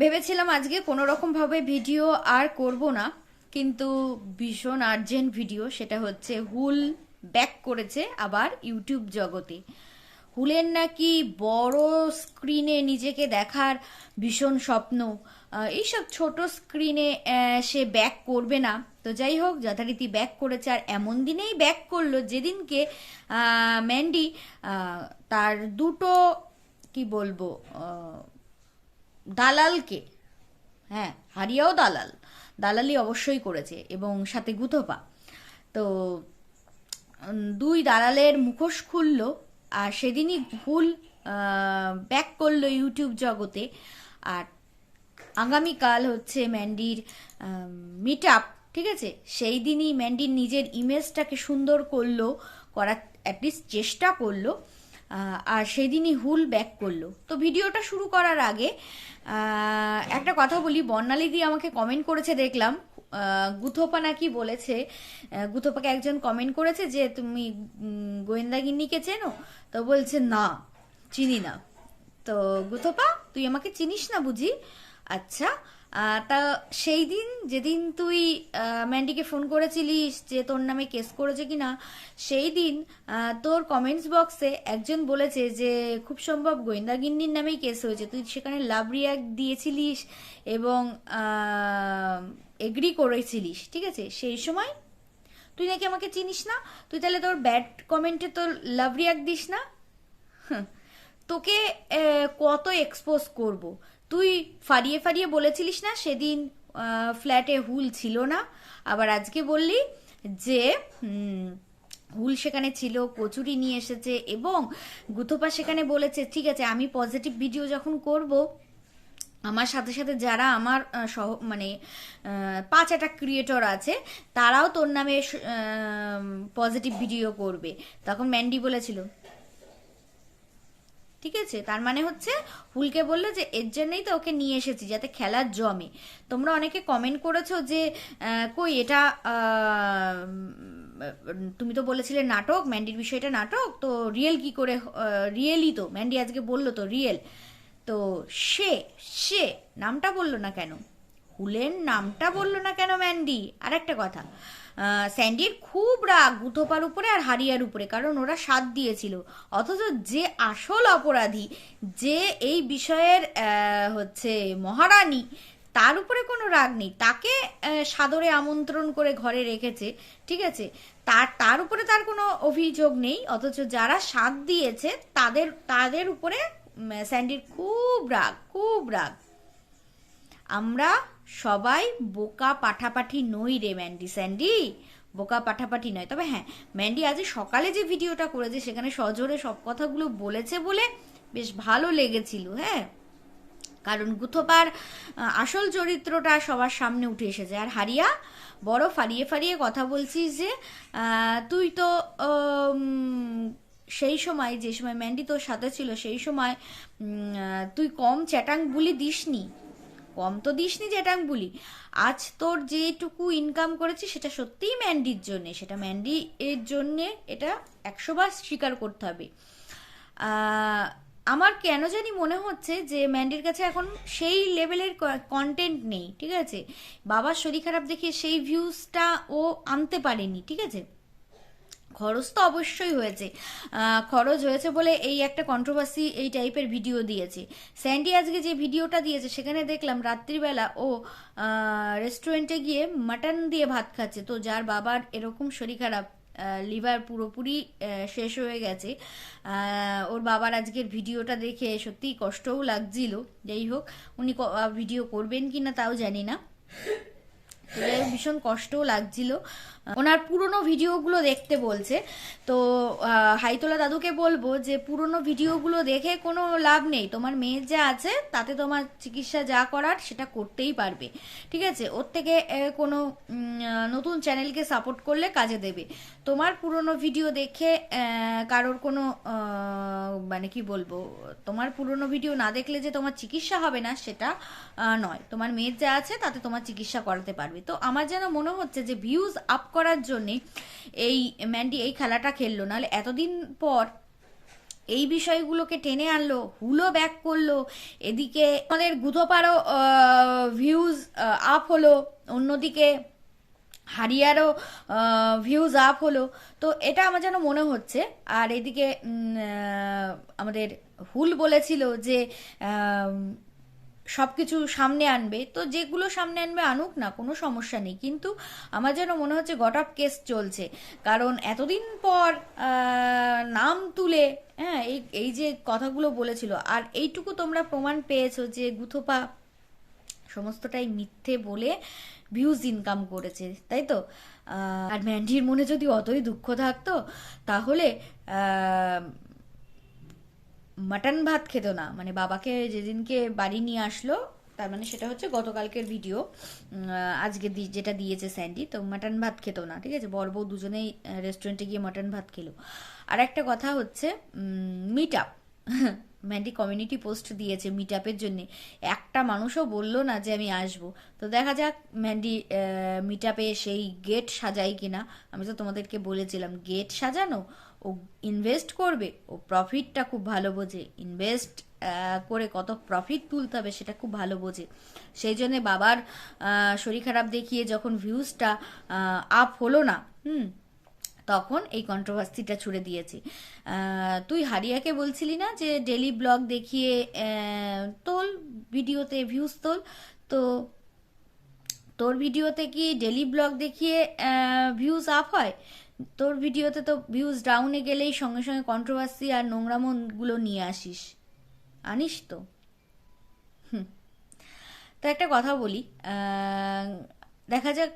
ভেবেছিলাম আজকে কোনো রকমভাবে ভিডিও আর করব না, কিন্তু ভীষণ আর্জেন্ট ভিডিও সেটা হচ্ছে হুল ব্যাক করেছে আবার ইউটিউব জগতে। হুলের নাকি বড় স্ক্রিনে নিজেকে দেখার ভীষণ স্বপ্ন। এইসব ছোট স্ক্রিনে সে ব্যাক করবে না। তো যাই হোক, যথারীতি ব্যাক করেছে আর এমন দিনেই ব্যাক করল যেদিনকে ম্যান্ডি তার দুটো, কি বলব দালালকে হ্যাঁ হারিয়াও দালাল। দালালি অবশ্যই করেছে এবং সাথে গুথোপা তো দুই দালালের মুখোশ খুললো আর সেদিনই ভুল ব্যাক করল ইউটিউব জগতে। আর আগামীকাল হচ্ছে ম্যান্ডির মিট আপ ঠিক আছে? সেই দিনই ম্যান্ডির নিজের ইমেজটাকে সুন্দর করল, করার অ্যাটলিস্ট চেষ্টা করল। আর সেদিনই হুল ব্যাক করল। তো ভিডিওটা শুরু করার আগে একটা কথা বলি। বর্ণালী দি আমাকে কমেন্ট করেছে, দেখলাম। গুথোপা নাকি বলেছে গুথোপাকে একজন কমেন্ট করেছে যে, তুমি গোয়েন্দাগিন্নিকে চেনো? তো বলছে, না, চিনি না। তো গুথোপা, তুই আমাকে চিনিস না বুঝি? আচ্ছা তা সেই দিন, যেদিন তুই ম্যান্ডিকে ফোন করেছিলিস যে তোর নামে কেস করেছে কি না সেই দিন তোর কমেন্টস বক্সে একজন বলেছে যে খুব সম্ভব গোয়েন্দাগিন্নির নামেই কেস হয়েছে। তুই সেখানে লাভ রিয়াক্ট দিয়েছিলিস এবং এগ্রি করেছিলিস, ঠিক আছে? সেই সময় তুই নাকি আমাকে চিনিস না? তুই তাহলে তোর ব্যাড কমেন্টে তোর লাভ রিয়াক্ট দিস না? তোকে কত এক্সপোজ করব? তুই ফারিয়ে ফারিয়ে বলেছিলিস না? সেদিন ফ্ল্যাটে হুল ছিল না। আবার আজকে বললি যে হুল সেখানে ছিল, কচুরি নিয়ে এসেছে এবং গুথোপা সেখানে বলেছে, ঠিক আছে, আমি পজিটিভ ভিডিও যখন করব, আমার সাথে সাথে যারা আমার সহ মানে পাঁচ একটা ক্রিয়েটর আছে, তারাও তোর নামে পজিটিভ ভিডিও করবে। তখন ম্যান্ডি বলেছিল ঠিক আছে? তার মানে হচ্ছে হুলকে বলল যে, এর জন্যই তো ওকে নিয়ে এসেছি, যাতে খেলার জমে। তোমরা অনেকে কমেন্ট করেছ যে কই এটা তুমি তো বলেছিলে নাটক ম্যান্ডির বিষয়টা নাটক, তো রিয়েল কি করে রিয়েলই তো ম্যান্ডি আজকে বলল তো রিয়েল তো সে সে নামটা বলল না কেন? হুলের নামটা বলল না কেন ম্যান্ডি আর একটা কথা। স্যান্ডির খুব রাগ গুথোপার উপরে আর হারিয়ার উপরে, কারণ ওরা সাথ দিয়েছিল। অথচ যে আসল অপরাধী, যে এই বিষয়ের হচ্ছে মহারানী, তার উপরে কোনো রাগ নেই। তাকে সাদরে আমন্ত্রণ করে ঘরে রেখেছে, ঠিক আছে? তার তার উপরে তার কোনো অভিযোগ নেই, অথচ যারা সাথ দিয়েছে, তাদের তাদের উপরে স্যান্ডির খুব রাগ খুব রাগ। আমরা সবাই বোকা পাঠাপাঠি নই রে, ম্যান্ডি স্যান্ডি। বোকা পাঠাপাঠি নয়। তবে হ্যাঁ ম্যান্ডি আজ সকালে যে ভিডিওটা করেছে, সেখানে সজোরে সব কথাগুলো বলেছে বলে বেশ ভালো লেগেছিল হ্যাঁ? কারণ গুথোপার আসল চরিত্রটা সবার সামনে উঠে এসেছে। আর হারিয়া, বড় ফারিয়ে ফারিয়ে কথা বলছিস যে তুই তো সেই সময়, যে সময় ম্যান্ডি তোর সাথে ছিল, সেই সময় তুই কম চ্যাটাং বুলি দিসনি। কম তো দিসনি বুলি। আজ তোর যেটুকু ইনকাম করেছি, সেটা সত্যিই ম্যান্ডির জন্যে। সেটা ম্যান্ডি এর জন্যে এটা একশো বার স্বীকার করতে হবে। আমার কেন জানি মনে হচ্ছে যে ম্যান্ডির কাছে এখন সেই লেভেলের কন্টেন্ট নেই, ঠিক আছে? বাবার শরীর খারাপ দেখে সেই ভিউজটা ও আনতে পারেনি, ঠিক আছে? খরচ তো অবশ্যই হয়েছে। খরচ হয়েছে বলে এই একটা কন্ট্রোভার্সি এই টাইপের ভিডিও দিয়েছে। স্যান্ডি আজকে যে ভিডিওটা দিয়েছে, সেখানে দেখলাম রাত্রিবেলা ও রেস্টুরেন্টে গিয়ে মাটন দিয়ে ভাত খাচ্ছে। তো যার বাবার এরকম শরীর খারাপ লিভার পুরোপুরি শেষ হয়ে গেছে। ওর বাবার আজকের ভিডিওটা দেখে সত্যিই কষ্টও লাগছিল। যাই হোক, উনি ভিডিও করবেন কি না তাও জানি না। ভীষণ কষ্টও লাগছিল। ওনার পুরনো ভিডিওগুলো দেখতে বলছে। তো হাইতোলা দাদুকে বলব যে, পুরনো ভিডিওগুলো দেখে কোনো লাভ নেই। তোমার মেয়ের যা আছে, তাতে তোমার চিকিৎসা যা করার, সেটা করতেই পারবে। ঠিক আছে? ওর থেকে কোনো নতুন চ্যানেলকে সাপোর্ট করলে কাজে দেবে। তোমার পুরনো ভিডিও দেখে কারোর কোনো মানে কি বলব, তোমার পুরনো ভিডিও না দেখলে যে তোমার চিকিৎসা হবে না, সেটা নয়। তোমার মেয়ের যা আছে, তাতে তোমার চিকিৎসা করাতে পারবে। তো আমার যেন মনে হচ্ছে যে ভিউজ আপ করার জন্যে এই ম্যান্ডি এই খেলাটা খেললো। নাহলে এতদিন পর এই বিষয়গুলোকে টেনে আনলো, হুলো ব্যাক করল, এদিকে আমাদের গুঁথোপাড়ও ভিউজ আপ হলো, অন্যদিকে হারিয়ারও ভিউজ আপ হলো। তো এটা আমার যেন মনে হচ্ছে, আর এদিকে আমাদের হুল বলেছিল যে সব কিছু সামনে আনবে, তো যেগুলো সামনে আনবে আনুক না, কোনো সমস্যা নেই। কিন্তু আমার যেন মনে হচ্ছে গট অফ কেস চলছে। কারণ এতদিন পর নাম তুলে হ্যাঁ এই এই যে কথাগুলো বলেছিল, আর এইটুকু তোমরা প্রমাণ পেয়েছ যে গুথোপা সমস্তটাই মিথ্যে বলে ভিউজ ইনকাম করেছে, তাই তো? আর ম্যান্ডির মনে যদি অতই দুঃখ থাকতো, তাহলে মাটন ভাত খেত না। মানে বাবাকে যেদিনকে বাড়ি নিয়ে আসলো, তার মানে সেটা হচ্ছে গতকালকের ভিডিও আজকে যেটা দিয়েছে স্যান্ডি, তো মাটন ভাত খেত না, ঠিক আছে? বর বউ দুজনেই রেস্টুরেন্টে গিয়ে মাটন ভাত খেলো। আর একটা কথা হচ্ছে meet up Mandy community post দিয়েছে মিট আপের জন্য। একটা মানুষও বলল না যে আমি আসব। তো দেখা যাক ম্যান্ডি মিট আপে সেই গেট সাজাই কিনা। আমি তো তোমাদেরকে বলেছিলাম গেট সাজানো? ও ইনভেস্ট করবে, ও প্রফিটটা খুব ভালো বোঝে। ইনভেস্ট করে কত প্রফিট তুলতে হবে সেটা খুব ভালো বোঝে। সেই জন্যে বাবার শরীর খারাপ দেখিয়ে যখন ভিউজটা আপ হলো না, হুম, তখন এই কন্ট্রোভার্সিটা ছুড়ে দিয়েছি। তুই হারিয়াকে বলছিলি না যে ডেলি ব্লগ দেখিয়ে তোল ভিডিওতে ভিউজ তোল তো তোর ভিডিওতে কি ডেলি ব্লগ দেখিয়ে ভিউজ আপ হয়? তোর ভিডিওতে তো ভিউজ ডাউনে গেলেই সঙ্গে সঙ্গে কন্ট্রোভার্সি আর নোংরামনগুলো নিয়ে আসিস। আনিস তো। তো একটা কথা বলি দেখা যাক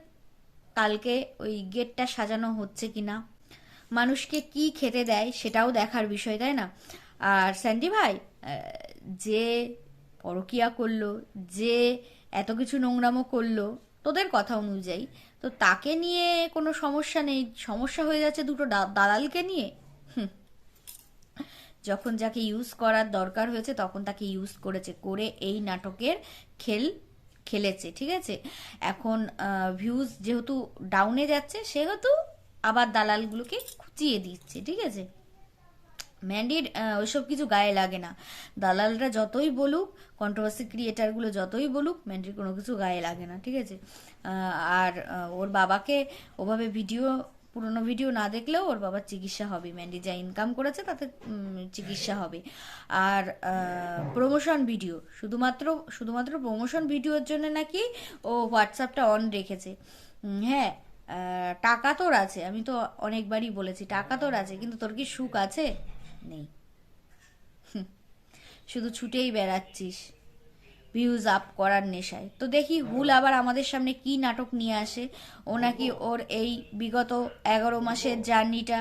কালকে ওই গেটটা সাজানো হচ্ছে কি না মানুষকে কি খেতে দেয় সেটাও দেখার বিষয়, তাই না? আর স্যান্ডি ভাই যে পরকিয়া করল, যে এত কিছু নোংরামো করল তোদের কথা অনুযায়ী। তো তাকে নিয়ে কোনো সমস্যা নেই। সমস্যা হয়ে যাচ্ছে দুটো দালালকে নিয়ে। যখন যাকে ইউজ করার দরকার হয়েছে, তখন তাকে ইউজ করেছে, করে এই নাটকের খেল খেলেছে, ঠিক আছে? এখন ভিউজ যেহেতু ডাউনে যাচ্ছে, সেহেতু আবার দালালগুলোকে খুঁচিয়ে দিচ্ছে, ঠিক আছে? ম্যান্ডির আহ, ওইসব কিছু গায়ে লাগে না। দালালরা যতই বলুক কন্ট্রোভার্সি ক্রিয়েটারগুলো যতই বলুক ম্যান্ডির কোনো কিছু গায়ে লাগে না ঠিক আছে? আর ওর বাবাকে ওভাবে ভিডিও পুরনো ভিডিও না দেখলেও ওর বাবার চিকিৎসা হবে। ম্যান্ডি যা ইনকাম করেছে তাতে চিকিৎসা হবে। আর প্রমোশন ভিডিও শুধুমাত্র শুধুমাত্র প্রমোশন ভিডিওর জন্য নাকি ও হোয়াটসঅ্যাপটা অন রেখেছে। হ্যাঁ টাকা তোর আছে আমি তো অনেকবারই বলেছি টাকা তোর আছে কিন্তু তোর কি সুখ আছে? নেই। শুধু ছুটেই বেড়াচ্ছিস। ভিউজ আপ করার নেশায়। তো দেখি হুল আবার আমাদের সামনে কি নাটক নিয়ে আসে। ও নাকি ওর এই বিগত এগারো মাসের জার্নিটা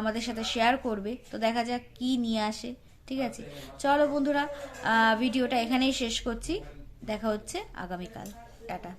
আমাদের সাথে শেয়ার করবে। তো দেখা যাক কি নিয়ে আসে। ঠিক আছে? চলো বন্ধুরা ভিডিওটা এখানেই শেষ করছি। দেখা হচ্ছে আগামীকাল। টাটা।